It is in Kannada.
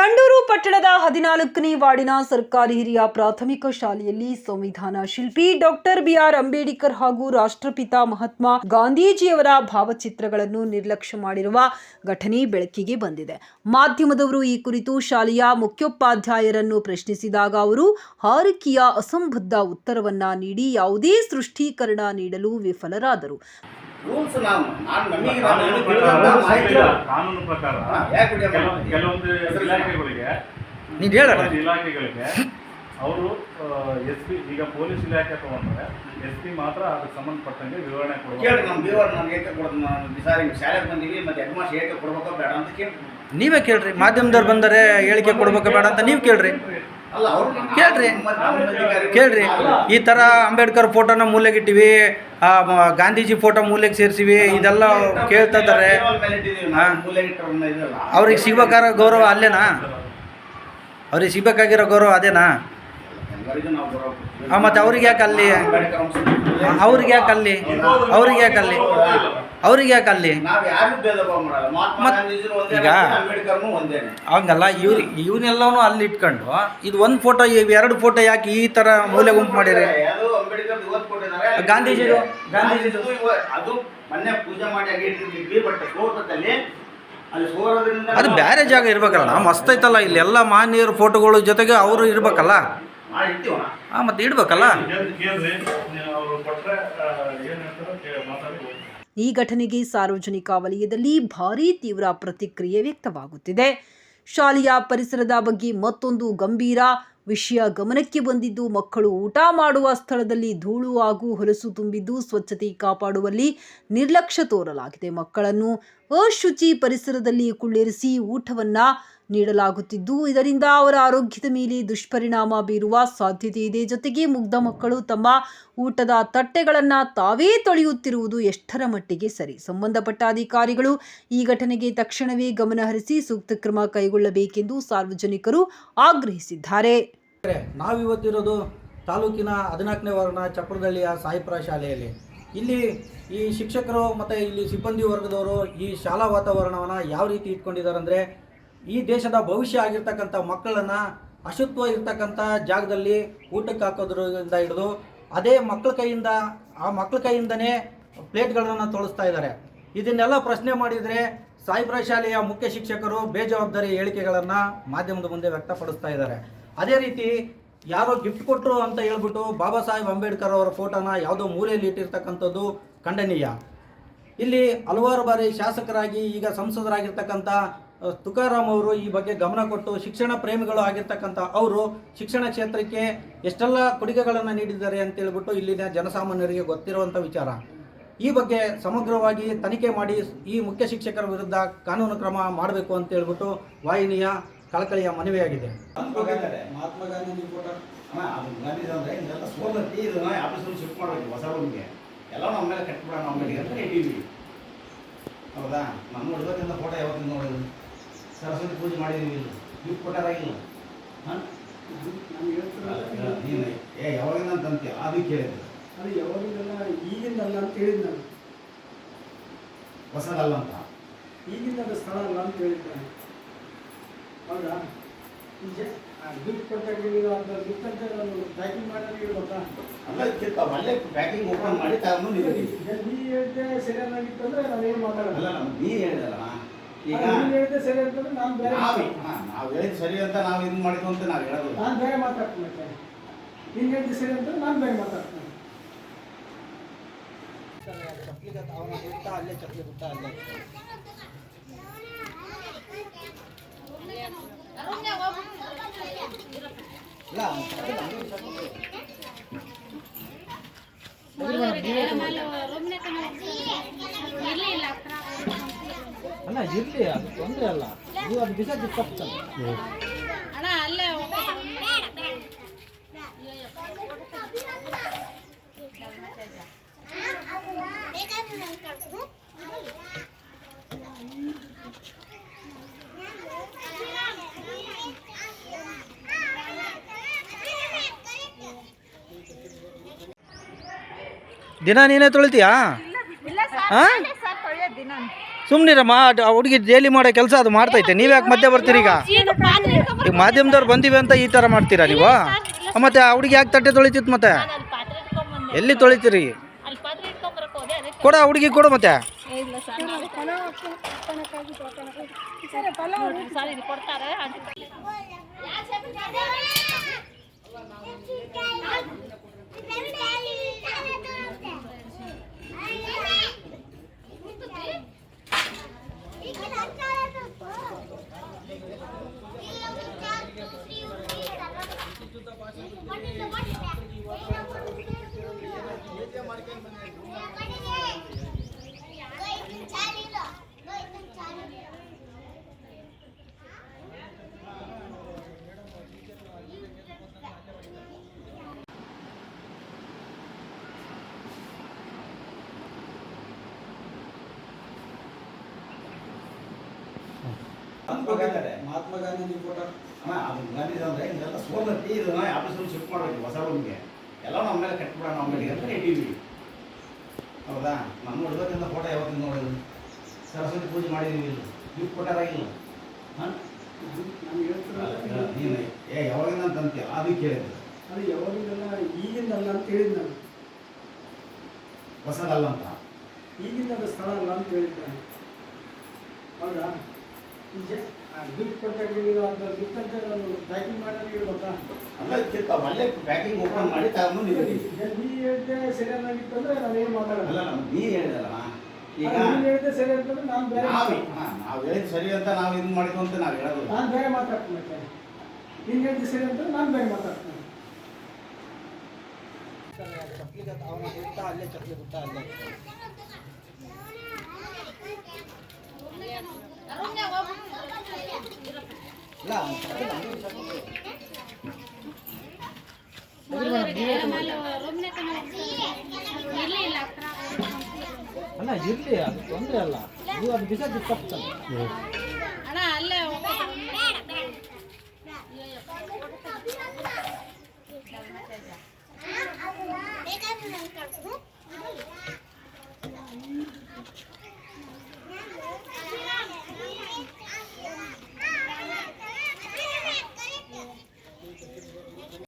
ಸಂಡೂರು ಪಟ್ಟಣದ ಹದಿನಾಲ್ಕನೇ ವಾರ್ಡಿನ ಸರ್ಕಾರಿ ಹಿರಿಯ ಪ್ರಾಥಮಿಕ ಶಾಲೆಯಲ್ಲಿ ಸಂವಿಧಾನ ಶಿಲ್ಪಿ ಡಾಕ್ಟರ್ ಬಿಆರ್ ಅಂಬೇಡ್ಕರ್ ಹಾಗೂ ರಾಷ್ಟ್ರಪಿತ ಮಹಾತ್ಮ ಗಾಂಧೀಜಿಯವರ ಭಾವಚಿತ್ರಗಳನ್ನು ನಿರ್ಲಕ್ಷ್ಯ ಮಾಡಿರುವ ಘಟನೆ ಬೆಳಕಿಗೆ ಬಂದಿದೆ. ಮಾಧ್ಯಮದವರು ಈ ಕುರಿತು ಶಾಲೆಯ ಮುಖ್ಯೋಪಾಧ್ಯಾಯರನ್ನು ಪ್ರಶ್ನಿಸಿದಾಗ ಅವರು, ಹಾರಿಕೆಯ ಅಸಂಬದ್ಧ ಉತ್ತರವನ್ನ ನೀಡಿ ಯಾವುದೇ ಸೃಷ್ಟೀಕರಣ ನೀಡಲು ವಿಫಲರಾದರು. ರೂಲ್ಸ್ ನಾವು ನಾನು ನಮಗೆ ಪ್ರಕಾರ ತಿಳಿದಂತ ಮಾಹಿತಿ ಕಾನೂನು ಪ್ರಕಾರ? ಕೆಲವೊಂದು ಇಲಾಖೆಗಳಿಗೆ ನೀನು ಇಲಾಖೆಗಳಿಗೆ ಅವರು ಎಸ್ ಪಿ ಈಗ ಪೊಲೀಸ್ ಇಲಾಖೆ ತಗೊಂಡ್ರೆ ಎಸ್ ಪಿ ಮಾತ್ರ ಅದಕ್ಕೆ ಸಂಬಂಧಪಟ್ಟಂಗೆ ವಿವರಣೆ ಕೇಳಿ ಕೊಡಬೇಕು ನಮ್ಮ ಬೀವರ್ ನಾನು ಏಕೆ ಕೊಡೋದು? ನಾನು ಬಿಸಾರಿ ಶಾಲೆಗೆ ಬಂದೀವಿ ಮತ್ತೆ ಹೆಡ್ ಮಾಸ್ಟರ್ ಏಕೆ ಕೊಡ್ಬೇಕೋ ಬೇಡ ಅಂತ ಕೇಳಿ ನೀವೇ ಕೇಳ್ರಿ ಮಾಧ್ಯಮದವ್ರು ಬಂದರೆ ಹೇಳಿಕೆ ಕೊಡ್ಬೇಕು ಬೇಡ ಅಂತ ನೀವು ಕೇಳ್ರಿ. ಅಲ್ಲ ಅವರು ಕೇಳ್ರಿ. ಕೇಳ್ರಿ. ಈ ಥರ ಅಂಬೇಡ್ಕರ್ ಫೋಟೋನ ಮೂಲೆಗಿಟ್ಟಿವಿ ಗಾಂಧೀಜಿ ಫೋಟೋ ಮೂಲೆಗೆ ಸೇರಿಸಿವಿ ಇದೆಲ್ಲ ಕೇಳ್ತಾ ಇದ್ದಾರೆ. ಅವ್ರಿಗೆ ಸಿಗ್ಬೇಕಾಗಿರೋ ಗೌರವ ಅಲ್ಲೇನಾ? ಅವ್ರಿಗೆ ಸಿಗ್ಬೇಕಾಗಿರೋ ಗೌರವ ಅದೇನಾ? ಮತ್ತೆ ಅವ್ರಿಗೆ ಯಾಕೆ ಅಲ್ಲಿ? ಅವ್ರಿಗೆ ಯಾಕೆ ಅಲ್ಲಿ? ಅವ್ರಿಗೆ ಯಾಕೆ ಅಲ್ಲಿ? ಅವ್ರಿಗೆ ಯಾಕೆ ಅಲ್ಲಿ? ನಾವು ಯಾರು ಭೇದ ಭಾವ ಮಾಡಲ್ಲ ಮಹಾತ್ಮ ಮತ್- ಗಾಂಧೀಜಿನೂ ಒಂದೇ ಈಗ- ಹಂಗಲ್ಲ, ಇವ್ರಿ ಇವನ್ನೆಲ್ಲವೂ ಅಲ್ಲಿ ಇಟ್ಕೊಂಡು ಇದು ಒಂದು ಫೋಟೋ ಎರಡು ಫೋಟೋ ಯಾಕೆ ಈ ಥರ ಮೂಲೆ ಗುಂಪು ಮಾಡಿರಿ? ಗಾಂಧೀಜಿ ಗಾಂಧೀಜಿದು? ಇವ- ಅದು ಬೇರೆ ಜಾಗ ಇರ್ಬೇಕಲ್ಲ, ಮಸ್ತ್ ಐತಲ್ಲ ಇಲ್ಲಿ ಎಲ್ಲ ಮಾನ್ಯರ ಫೋಟೋಗಳು ಜೊತೆಗೆ ಅವರು ಇರ್ಬೇಕಲ್ಲ. ಹಾಂ ಮತ್ತೆ ಇಡ್ಬೇಕಲ್ಲ? ಕೇಳ್ರಿ ಅವರು ಕೊಟ್ಟರೆ ಏನು ಹೇಳ್ತಾರೋ ಕೇ- ಈ ಘಟನೆಗೆ ಸಾರ್ವಜನಿಕ ವಲಯದಲ್ಲಿ ಭಾರೀ ತೀವ್ರ ಪ್ರತಿಕ್ರಿಯೆ ವ್ಯಕ್ತವಾಗುತ್ತಿದೆ. ಶಾಲೆಯ ಪರಿಸರದ ಬಗ್ಗೆ ಮತ್ತೊಂದು ಗಂಭೀರ ವಿಷಯ ಗಮನಕ್ಕೆ ಬಂದಿದ್ದು ಮಕ್ಕಳು ಊಟ ಮಾಡುವ ಸ್ಥಳದಲ್ಲಿ ಧೂಳು ಹಾಗೂ ಹೊಲಸು ತುಂಬಿದ್ದು ಸ್ವಚ್ಛತೆ ಕಾಪಾಡುವಲ್ಲಿ ನಿರ್ಲಕ್ಷ್ಯ ತೋರಲಾಗಿದೆ. ಮಕ್ಕಳನ್ನು ಅಶುಚಿ ಪರಿಸರದಲ್ಲಿ ಕುಳ್ಳಿರಿಸಿ ಊಟವನ್ನ ನೀಡಲಾಗುತ್ತಿದ್ದು. ಇದರಿಂದ ಅವರ ಆರೋಗ್ಯದ ಮೇಲೆ ದುಷ್ಪರಿಣಾಮ ಬೀರುವ ಸಾಧ್ಯತೆ ಇದೆ. ಜೊತೆಗೆ ಮುಗ್ಧ ಮಕ್ಕಳು ತಮ್ಮ ಊಟದ ತಟ್ಟೆಗಳನ್ನು ತಾವೇ ತೊಳೆಯುತ್ತಿರುವುದು ಎಷ್ಟರ ಮಟ್ಟಿಗೆ ಸರಿ. ಸಂಬಂಧಪಟ್ಟ ಅಧಿಕಾರಿಗಳು ಈ ಘಟನೆಗೆ ತಕ್ಷಣವೇ ಗಮನಹರಿಸಿ ಸೂಕ್ತ ಕ್ರಮ ಕೈಗೊಳ್ಳಬೇಕೆಂದು ಸಾರ್ವಜನಿಕರು ಆಗ್ರಹಿಸಿದ್ದಾರೆ. ನಾವಿವತ್ತಿರೋದು ತಾಲೂಕಿನ ಹದಿನಾಲ್ಕನೇ ವಾರ್ಡ್ನ ಚಪ್ರದಳ್ಳಿಯ ಸಾಯಿಪುರ ಶಾಲೆಯಲ್ಲಿ. ಇಲ್ಲಿ ಈ ಶಿಕ್ಷಕರು ಮತ್ತು ಇಲ್ಲಿ ಸಿಬ್ಬಂದಿ ವರ್ಗದವರು ಈ ಶಾಲಾ ವಾತಾವರಣವನ್ನು ಯಾವ ರೀತಿ ಇಟ್ಕೊಂಡಿದ್ದಾರೆ ಅಂದರೆ ಈ ದೇಶದ ಭವಿಷ್ಯ ಆಗಿರ್ತಕ್ಕಂಥ ಮಕ್ಕಳನ್ನು ಅಶುತ್ವ ಇರ್ತಕ್ಕಂಥ ಜಾಗದಲ್ಲಿ ಊಟಕ್ಕೆ ಹಾಕೋದ್ರಿಂದ ಹಿಡಿದು ಅದೇ ಮಕ್ಕಳ ಕೈಯಿಂದ, ಆ ಮಕ್ಕಳ ಕೈಯಿಂದನೇ ಪ್ಲೇಟ್ಗಳನ್ನು ತೊಳಸ್ತಾ ಇದ್ದಾರೆ. ಇದನ್ನೆಲ್ಲ ಪ್ರಶ್ನೆ ಮಾಡಿದರೆ ಸಾಯಿಬ್ರ ಶಾಲೆಯ ಮುಖ್ಯ ಶಿಕ್ಷಕರು ಬೇಜವಾಬ್ದಾರಿ ಹೇಳಿಕೆಗಳನ್ನು ಮಾಧ್ಯಮದ ಮುಂದೆ ವ್ಯಕ್ತಪಡಿಸ್ತಾ ಇದ್ದಾರೆ. ಅದೇ ರೀತಿ ಯಾರೋ ಗಿಫ್ಟ್ ಕೊಟ್ಟರು ಅಂತ ಹೇಳ್ಬಿಟ್ಟು ಬಾಬಾ ಸಾಹೇಬ್ ಅಂಬೇಡ್ಕರ್ ಅವರ ಫೋಟೋನ ಯಾವುದೋ ಮೂಲೆಯಲ್ಲಿ ಇಟ್ಟಿರ್ತಕ್ಕಂಥದ್ದು ಖಂಡನೀಯ. ಇಲ್ಲಿ ಹಲವಾರು ಬಾರಿ ಶಾಸಕರಾಗಿ ಈಗ ಸಂಸದರಾಗಿರ್ತಕ್ಕಂಥ ತುಕಾರಾಮ್ ಅವರು ಈ ಬಗ್ಗೆ ಗಮನ ಕೊಟ್ಟು ಶಿಕ್ಷಣ ಪ್ರೇಮಿಗಳು ಆಗಿರ್ತಕ್ಕಂಥ ಅವರು ಶಿಕ್ಷಣ ಕ್ಷೇತ್ರಕ್ಕೆ ಎಷ್ಟೆಲ್ಲ ಕೊಡುಗೆಗಳನ್ನು ನೀಡಿದ್ದಾರೆ ಅಂತ ಹೇಳ್ಬಿಟ್ಟು ಇಲ್ಲಿನ ಜನಸಾಮಾನ್ಯರಿಗೆ ಗೊತ್ತಿರುವಂಥ ವಿಚಾರ. ಈ ಬಗ್ಗೆ ಸಮಗ್ರವಾಗಿ ತನಿಖೆ ಮಾಡಿ ಈ ಮುಖ್ಯ ಶಿಕ್ಷಕರ ವಿರುದ್ಧ ಕಾನೂನು ಕ್ರಮ ಮಾಡಬೇಕು ಅಂತ ಹೇಳ್ಬಿಟ್ಟು ವಾಹಿನಿಯ ಕಳಕಳಿಯ ಮನವಿಯಾಗಿದೆ. ಹೌದಾ? ನಮ್ಮ ಹುಡುಗರಿಂದ ಫೋಟೋ ಯಾವತ್ತಿಂದ ನೋಡಿದ್ವಿ ಸರಸ್ವತಿ ಪೂಜೆ ಮಾಡಿದೀವಿ ಇಲ್ಲ. ಗಿಫ್ಟ್ ಕೊಟ್ಟಾರಾಗಿಲ್ಲ ಹಾಂ? ನೀನು ಏ ಯಾವಾಗಿಂದ ಅಂತ ಅಂತೀಯ? ಅದು ಕೇಳಿದ್ರು ಅದು ಯಾವಾಗಿಂದಲ್ಲ? ಈಗಿಂದಲ್ಲ ಅಂತ ಹೇಳಿದ್ ನಾನು ಹೊಸದಲ್ಲ ಅಂತ. ಈಗಿಂದ ಸ್ಥಳ ಅಲ್ಲ ಅಂತ ಹೇಳಿದ್ದಾನೆ. ಹೌದಾ? ನಿಜ ದುಡ್ಡು ಕೊಟ್ಟಾಗ ಅದು ದುಡ್ಡು ಅಂತ ನಾನು ಪ್ಯಾಕಿಂಗ್ ಮಾಡಿ ಇಡ್ಬೇಕಾ ಅಲ್ಲ ಕಿತ್ತ ಅಲ್ಲೇ ಪ್ಯಾಕಿಂಗ್ ಓಪನ್ ಮಾಡಿ ತಗೊಂಡು ನಿಂತಿದ್ದೀವಿ ಈಗ ನೀ ಹೇಳಿದ್ರೆ ಸರಿಯಾಗಿತ್ತು ಅಂದ್ರೆ ನಾವೇನು ಮಾತಾಡಲ್ಲ ನೀ ಹೇಳಿದಲ್ಲ. ಈಗ ನೀನು ಹೇಳಿದ್ರೆ ಸರಿ ಅಂತಂದ್ರೆ ನಾನು ಬೇರೆ ನಾವು ನಾವು ಹೇಳಿದ್ ಸರಿ ಅಂತ ನಾವು ಇದು ಮಾಡಿದ್ವು ಅಂತ ನಾವು ಹೇಳೋದು ನಾನು ಬೇರೆ ಮಾತಾಡ್ತೀನಿ ಮತ್ತೆ ನೀನು ಹೇಳಿದ್ರೆ ಸರಿ ಅಂತಂದ್ರೆ ನಾನು ಬೇರೆ ಮಾತಾಡ್ತೀನಿ ಅಲ್ಲೇ ಚಪ್ಪಲಿ ಗುಟ್ಟ ಅಲ್ಲೇ ಅಲ್ಲ ಇರ್ಲಿ ಅದು ತೊಂದರೆ ಅಲ್ಲ ನೀವು ಅದು ಬಿಸಾಕಿ ತಪ್ಪಲ್ಲ ಅಣ್ಣ ಅಲ್ಲೇ ದಿನ ನೀನೇ ತೊಳಿತೀಯಾ? ಇಲ್ಲ ಸರ್ ಹಾ? ನಾನೇ ಸರ್ ತೊಳೆಯೋದು ದಿನ ಸುಮ್ಮನಿರಮ್ಮ ಆ ಹುಡುಗಿ ಜೈಲಿ ಮಾಡೋ ಕೆಲಸ ಅದು ಮಾಡ್ತೈತೆ ನೀವು ಯಾಕೆ ಮಧ್ಯೆ ಬರ್ತೀರಿ ಈಗ? ಈಗ ಮಾಧ್ಯಮದವ್ರು ಬಂದಿವಿ ಅಂತ ಈ ಥರ ಮಾಡ್ತೀರಾ ನೀವು? ಮತ್ತೆ ಆ ಹುಡುಗಿ ಯಾಕೆ ತಟ್ಟೆ ತೊಳಿತಿತ್ತು ಮತ್ತೆ? ಎಲ್ಲಿ ತೊಳಿತೀರಿ? ಕೊಡ ಹುಡುಗಿ ಕೊಡು ಮತ್ತೆ. ಮಹಾತ್ಮ ಗಾಂಧಿ ಮಹಾತ್ಮ ಗಾಂಧೀಜಿ ಫೋಟೋ ಅಣ್ಣ ಅದು ಗಾಂಧೀಜಿ ಅಂದ್ರೆ ಇದೆಲ್ಲ ಸೋಲರ್ ಟೀ ಇದನ್ನ ಆಫೀಸಲ್ಲಿ ಶಿಫ್ಟ್ ಮಾಡಬೇಕು ಹೊಸ ರೂಮ್ಗೆ ಎಲ್ಲ ನಮ್ಮ ಮೇಲೆ ಕಟ್ಬಿಡೋಣ ನಮ್ಮ ಮೇಲೆ ಅಂತ ಇಟ್ಟಿದ್ವಿ ಹೌದಾ? ನಮ್ಮ ಹುಡುಗರಿಂದ ಫೋಟೋ ಯಾವತ್ತಿಂದ ನೋಡಿದ್ರು ಸರಸ್ವತಿ ಪೂಜೆ ಮಾಡಿದೀವಿ ಇಲ್ಲ. ನೀವು ಕೊಟ್ಟಾರಾಗಿಲ್ಲ ಹಾಂ? ನಾನು ಏ ಯಾವಾಗಿಂದ ಅಂತ ಅಂತೀಯ? ಅದು ಕೇಳಿದ್ರು ಅದು ಯಾವಾಗಿಂದಲ್ಲ ಈಗಿಂದಲ್ಲ ಅಂತ ಹೇಳಿದ್ ನಾನು. ಹೊಸದಲ್ಲ ಅಂತ. ಈಗಿಂದ ಸ್ಥಳ ಅಲ್ಲ ಅಂತ ಹೇಳಿದ್ದಾನೆ ಹೌದಾ? ಅಲ್ಲ ಚಿಕ್ಕ ಅಲ್ಲೇ ಪ್ಯಾಕಿಂಗ್ ಓಪನ್ ಮಾಡಿ ತಗೊಂಡು ನೀವು ನೀ ಹೇಳಿದೆ ಸರಿಯಾಗಿತ್ತು ಅಂದ್ರೆ ನಾವೇನು ಮಾತಾಡಲ್ಲ ಅಲ್ಲ ನಮ್ಗೆ ನೀ ಹೇಳಿದಲ್ಲ ಈಗ ನೀನು ಹೇಳಿದೆ ಸರಿ ಅಂತಂದ್ರೆ ನಾನು ಬೇರೆ ನಾವು ನಾವು ಹೇಳಿದ್ ಸರಿ ಅಂತ ನಾವು ಇದು ಮಾಡಿದ್ವು ಅಂತ ನಾವು ಹೇಳೋದು. ನಾನು ಬೇರೆ ಮಾತಾಡ್ತೀನಿ ನೀನು ಹೇಳಿದೆ ಸರಿ ಅಂತ ನಾನು ಬೇರೆ ಮಾತಾಡ್ತೀನಿ. ಅಲ್ಲೇ ಚಪ್ಪಲಿ ಗುಟ್ಟ ಅಲ್ಲೇ. ಅಲ್ಲ ಇರಲಿ ಅದು ತೊಂದರೆ ಅಲ್ಲ ನೀವು ಅದು ಬಿಸಾಕಿ ತಪ್ಪಾನೆ ಅಣ್ಣ ಅಲ್ಲೇ ಬೇಕಾದ್ರೆ